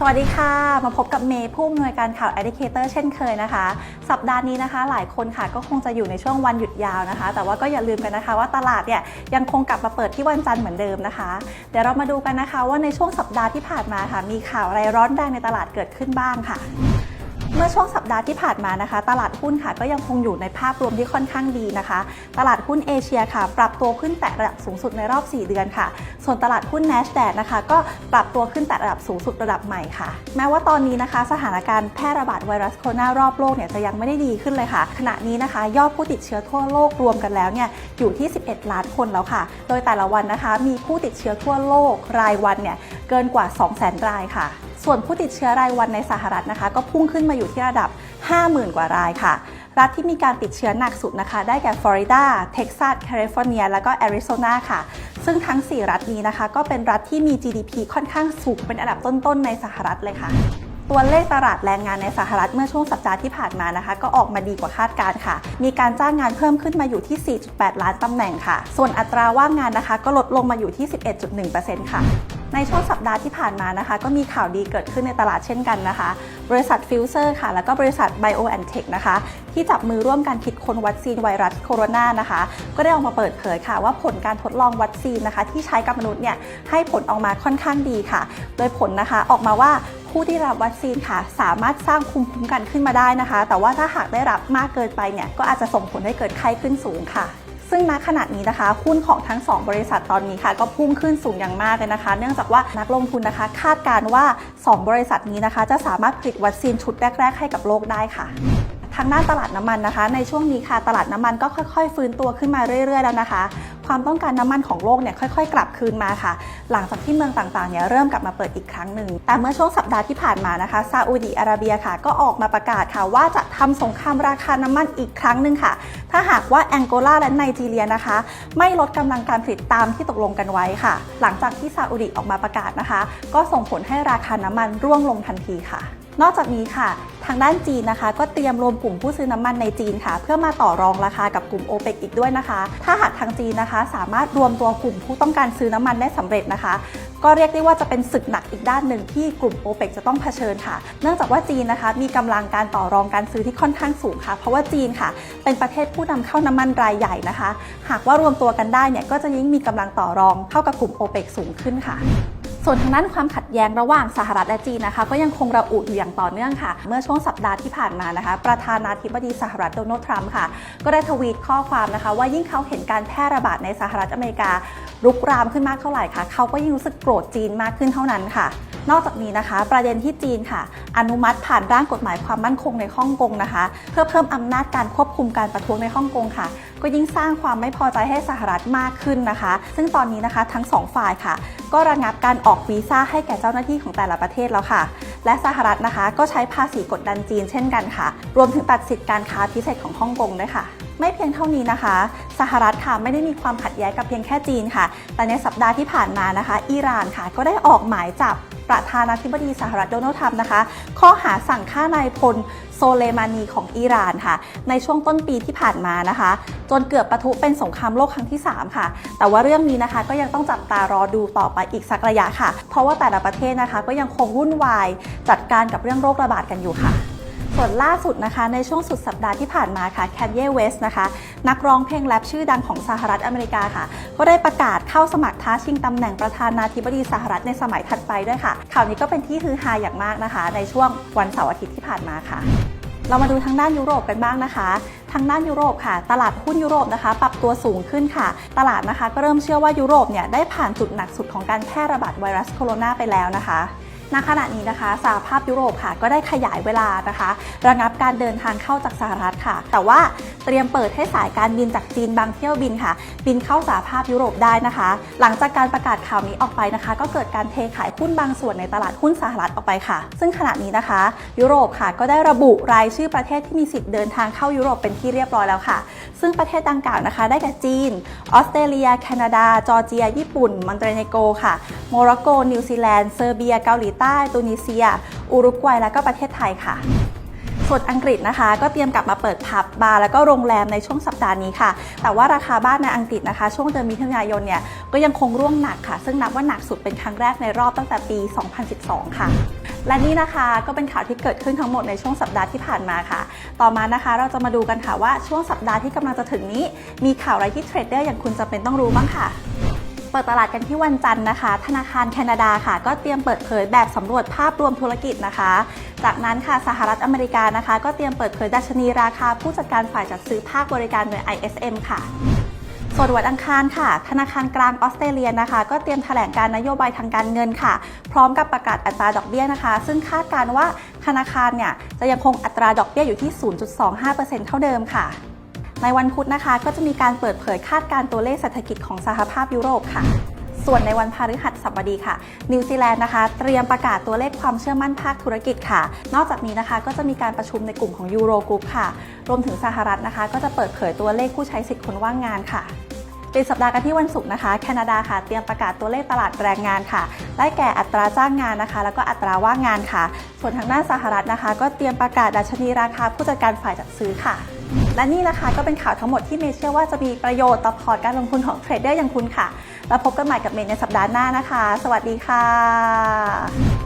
สวัสดีค่ะ มาพบกับเมย์ผู้อำนวยการข่าว Educator เช่นเคยนะคะ สัปดาห์นี้นะคะ หลายคนค่ะก็คงจะอยู่ในช่วงวันหยุดยาวนะคะ แต่ว่าก็อย่าลืมกันนะคะ ว่าตลาดเนี่ยยังคงกลับมาเปิดที่วันจันทร์เหมือนเดิมนะคะ เดี๋ยวเรามาดูกันนะคะว่าในช่วงสัปดาห์ที่ผ่านมาค่ะ มีข่าวอะไรร้อนแรงในตลาดเกิดขึ้นบ้างค่ะ เมื่อช่วงสัปดาห์ที่ผ่านมานะคะ ตลาดหุ้นค่ะก็ยังคงอยู่ในภาพรวมที่ค่อนข้างดีนะคะ ตลาดหุ้นเอเชียค่ะ ปรับตัวขึ้นแตะระดับสูงสุดในรอบ 4 เดือนค่ะ ส่วนตลาดหุ้น NASDAQ นะคะ ก็ปรับตัวขึ้นแตะระดับสูงสุดระดับใหม่ค่ะ แม้ว่าตอนนี้นะคะ สถานการณ์แพร่ระบาดไวรัสโคโรนารอบโลกเนี่ยจะยังไม่ได้ดีขึ้นเลยค่ะ ขณะนี้นะคะ ยอดผู้ติดเชื้อทั่วโลกรวมกันแล้วเนี่ยอยู่ที่ 11 ล้านคนแล้วค่ะ โดยแต่ละวันนะคะ มีผู้ติดเชื้อทั่วโลกรายวันเนี่ยเกินกว่า 200,000 รายค่ะ ส่วนผู้ติดเชื้อรายวันในสหรัฐนะคะ ก็พุ่งขึ้นมาอยู่ที่ระดับ 50,000 กว่ารายค่ะ รัฐที่มีการติดเชื้อหนักสุดนะคะ ได้แก่ฟลอริดา เท็กซัส แคลิฟอร์เนีย แล้วก็แอริโซนาค่ะ ซึ่งทั้ง 4 รัฐนี้นะคะ ก็เป็นรัฐที่มี GDP ค่อนข้างสูงเป็นอันดับต้นๆในสหรัฐเลยค่ะตัวเลขตลาดแรงงานในสหรัฐเมื่อช่วงสัปดาห์ที่ผ่านมานะคะ ก็ออกมาดีกว่าคาดการค่ะ มีการจ้างงานเพิ่มขึ้นมาอยู่ที่ 4.8 ล้านตำแหน่งค่ะ ส่วนอัตราว่างงานนะคะ ก็ลดลงมาอยู่ที่ 11.1%ค่ะ ในช่วงสัปดาห์ที่ผ่านมานะคะ ก็มีข่าวดีเกิดขึ้นในตลาดเช่นกันนะคะ บริษัทฟิวเซอร์ค่ะ แล้วก็บริษัท BioNTech นะคะ ที่จับมือร่วมกันคิดค้นวัคซีนไวรัสโคโรนานะคะ ก็ได้ออกมาเปิดเผยค่ะ ว่าผลการทดลองวัคซีนนะคะ ที่ใช้กับมนุษย์เนี่ยให้ผลออกมาค่อนข้างดีค่ะ โดยผลนะคะออกมาว่าผู้ที่รับวัคซีนค่ะ สามารถสร้างภูมิคุ้มกันขึ้นมาได้นะคะ แต่ว่าถ้าหากได้รับมากเกินไปเนี่ยก็อาจจะส่งผลให้เกิดไข้ขึ้นสูงค่ะ ซึ่งณขณะนี้นะคะหุ้นของทั้ง 2 บริษัทตอนนี้ค่ะ ก็พุ่งขึ้นสูงอย่างมากเลยนะคะ เนื่องจากว่านักลงทุนนะคะ คาดการว่า 2 บริษัทนี้นะคะ จะสามารถผลิตวัคซีนชุดแรก ๆ ให้กับโลกได้ค่ะ ทางด้านตลาดน้ำมันนะคะ ในช่วงนี้ค่ะตลาดน้ำมันก็ค่อยๆ ฟื้นตัวขึ้นมาเรื่อยๆ แล้วนะคะ ความต้องการน้ำมันของโลกเนี่ยค่อยๆ กลับคืนมาค่ะ หลังจากที่เมืองต่างๆเนี่ยเริ่มกลับมาเปิดอีกครั้งหนึ่งแต่เมื่อช่วงสัปดาห์ที่ผ่านมานะคะซาอุดีอาระเบียค่ะ ก็ออกมาประกาศค่ะว่าจะทำสงครามราคาน้ำมันอีกครั้งหนึ่งค่ะ ถ้าหากว่าแองโกลาและไนจีเรียนะคะ ไม่ลดกำลังการผลิตตามที่ตกลงกันไว้ค่ะ หลังจากที่ซาอุดีออกมาประกาศนะคะ ก็ส่งผลให้ราคาน้ำมันร่วงลงทันทีค่ะ นอกจากนี้ค่ะ ทางด้านจีนนะคะ ก็เตรียมรวมกลุ่มผู้ซื้อน้ำมันในจีนค่ะ เพื่อมาต่อรองราคากับกลุ่มโอเปกอีกด้วยนะคะ ถ้าหากทางจีนนะคะ สามารถรวมตัวกลุ่มผู้ต้องการซื้อน้ำมันได้สำเร็จนะคะ ก็เรียกได้ว่าจะเป็นศึกหนักอีกด้านหนึ่งที่กลุ่มโอเปกจะต้องเผชิญค่ะ เนื่องจากว่าจีนนะคะ มีกำลังการต่อรองการซื้อที่ค่อนข้างสูงค่ะ เพราะว่าจีนค่ะ เป็นประเทศผู้นำเข้าน้ำมันรายใหญ่นะคะ หากว่ารวมตัวกันได้เนี่ยก็จะยิ่งมีกำลังต่อรองเท่ากับกลุ่มโอเปกสูงขึ้นค่ะ ส่วนทางด้านความขัดแย้งระหว่างสหรัฐและจีนนะคะ ก็ยังคงระอุอยู่อย่างต่อเนื่องค่ะ เมื่อช่วงสัปดาห์ที่ผ่านมานะคะ ประธานาธิบดีสหรัฐโดนัลด์ทรัมป์ค่ะ ก็ได้ทวีตข้อความนะคะ ว่ายิ่งเขาเห็นการแพร่ระบาดในสหรัฐอเมริการุกรามขึ้นมากเท่าไหร่ค่ะ เขาก็ยิ่งรู้สึกโกรธจีนมากขึ้นเท่านั้นค่ะนอกจากนี้นะคะ ประเด็นที่จีนค่ะ อนุมัติผ่านร่างกฎหมายความมั่นคงในฮ่องกงนะคะ เพื่อเพิ่มอำนาจการควบคุมการประท้วงในฮ่องกงค่ะ ก็ยิ่งสร้างความไม่พอใจให้สหรัฐมากขึ้นนะคะ ซึ่งตอนนี้นะคะทั้งสองฝ่ายค่ะก็ระงับการออกวีซ่าให้แก่เจ้าหน้าที่ของแต่ละประเทศแล้วค่ะ และสหรัฐนะคะ ก็ใช้ภาษีกดดันจีนเช่นกันค่ะ รวมถึงตัดสิทธิการค้าพิเศษของฮ่องกงด้วยค่ะไม่เพียงเท่านี้นะคะ สหรัฐค่ะไม่ได้มีความขัดแย้งกับเพียงแค่จีนค่ะ แต่ในสัปดาห์ที่ผ่านมานะคะ อิหร่านค่ะก็ได้ออกหมายจับ ประธานาธิบดีสหรัฐโดนัลด์ทรัมป์นะคะ ข้อหาสั่งฆ่านายพลโซเลมานีของอิหร่านค่ะ ในช่วงต้นปีที่ผ่านมานะคะ จนเกือบปะทุเป็นสงครามโลกครั้งที่ 3 ค่ะ แต่ว่าเรื่องนี้นะคะก็ยังต้องจับตารอดูต่อไปอีกสักระยะค่ะ เพราะว่าแต่ละประเทศนะคะก็ยังคงวุ่นวายจัดการกับเรื่องโรคระบาดกันอยู่ค่ะ ส่วนล่าสุดนะคะในช่วงสุดสัปดาห์ที่ผ่านมาค่ะแคนเย่เวสนะคะนักร้องเพลงแรปชื่อดังของสหรัฐอเมริกาค่ะ ก็ได้ประกาศเข้าสมัครท้าชิงตำแหน่งประธานาธิบดีสหรัฐในสมัยถัดไปด้วยค่ะ ข่าวนี้ก็เป็นที่ฮือฮาอย่างมากนะคะ ในช่วงวันเสาร์อาทิตย์ที่ผ่านมาค่ะ เรามาดูทางด้านยุโรปกันบ้างนะคะทางด้านยุโรปค่ะ ตลาดหุ้นยุโรปนะคะ ปรับตัวสูงขึ้นค่ะ ตลาดนะคะก็เริ่มเชื่อว่ายุโรปเนี่ยได้ผ่านจุดหนักสุดของการแพร่ระบาดไวรัสโคโรนาไปแล้วนะคะ ณขณะนี้นะคะสหภาพยุโรปค่ะ ก็ได้ขยายเวลานะคะ ระงับการเดินทางเข้าจากสหรัฐค่ะ แต่ว่าเตรียมเปิดให้สายการบินจากจีนบางเที่ยวบินค่ะ บินเข้าสหภาพยุโรปได้นะคะ หลังจากการประกาศข่าวนี้ออกไปนะคะ ก็เกิดการเทขายหุ้นบางส่วนในตลาดหุ้นสหรัฐออกไปค่ะ ซึ่งขณะนี้นะคะ ยุโรปค่ะก็ได้ระบุรายชื่อประเทศที่มีสิทธิ์เดินทางเข้ายุโรปเป็นที่เรียบร้อยแล้วค่ะ ซึ่งประเทศดังกล่าวนะคะ ได้แก่จีน ออสเตรเลีย แคนาดา จอร์เจีย ญี่ปุ่น มอนเตเนโกค่ะ โมร็อกโก นิวซีแลนด์ เซอร์เบีย เกาหลีใต้ตูนิเซีย อุรุกวัยและก็ประเทศไทยค่ะส่วนอังกฤษนะคะ ก็เตรียมกลับมาเปิดผับบาร์แล้วก็โรงแรมในช่วงสัปดาห์นี้ค่ะ แต่ว่าราคาบ้านในอังกฤษนะคะ ช่วงเดือนมิถุนายนเนี่ยก็ยังคงร่วงหนักค่ะ ซึ่งนับว่าหนักสุดเป็นครั้งแรกในรอบตั้งแต่ปี 2012 ค่ะ และนี่นะคะก็เป็นข่าวที่เกิดขึ้นทั้งหมดในช่วงสัปดาห์ที่ผ่านมาค่ะ ต่อมานะคะเราจะมาดูกันค่ะว่าช่วงสัปดาห์ที่กำลังจะถึงนี้ มีข่าวอะไรที่เทรดเดอร์อย่างคุณจะเป็นต้องรู้บ้างค่ะ ปิดตลาดกันที่วันจันทร์นะคะ ธนาคารแคนาดาค่ะ ก็เตรียมเปิดเผยแบบสำรวจภาพรวมธุรกิจนะคะ จากนั้นค่ะสหรัฐอเมริกานะคะ ก็เตรียมเปิดเผยดัชนีราคาผู้จัดการฝ่ายจัดซื้อภาคบริการโดย ISM ค่ะส่วนวันอังคารค่ะ ธนาคารกลางออสเตรเลียนะคะ ก็เตรียมแถลงการนโยบายทางการเงินค่ะ พร้อมกับประกาศอัตราดอกเบี้ยนะคะ ซึ่งคาดการว่าธนาคารเนี่ยจะยังคงอัตราดอกเบี้ยอยู่ที่ 0.25%เท่าเดิมค่ะ ในวันพุธนะคะ ก็จะมีการเปิดเผยคาดการ์ตัวเลขเศรษฐกิจของสหภาพยุโรปค่ะ ส่วนในวันพฤหัสบดีค่ะ นิวซีแลนด์นะคะ เตรียมประกาศตัวเลขความเชื่อมั่นภาคธุรกิจค่ะ นอกจากนี้นะคะ ก็จะมีการประชุมในกลุ่มของยูโรกรุ๊ปค่ะ รวมถึงสหรัฐนะคะ ก็จะเปิดเผยตัวเลขผู้ใช้สิทธิ์คนว่างงานค่ะปิดสัปดาห์กันที่วันศุกร์นะคะ แคนาดาค่ะ เตรียมประกาศตัวเลขตลาดแรงงานค่ะ ได้แก่อัตราจ้างงานนะคะ แล้วก็อัตราว่างงานค่ะ ส่วนทางด้านสหรัฐนะคะ ก็เตรียมประกาศดัชนีราคาผู้จัดการฝ่ายจัดซื้อค่ะ และนี่แหละค่ะก็เป็นข่าวทั้งหมดที่เมย์เชื่อว่าจะมีประโยชน์ต่อพอร์ตการลงทุนของเทรดเดอร์อย่างคุณค่ะ แล้วพบกันใหม่กับเมย์ในสัปดาห์หน้านะคะ สวัสดีค่ะ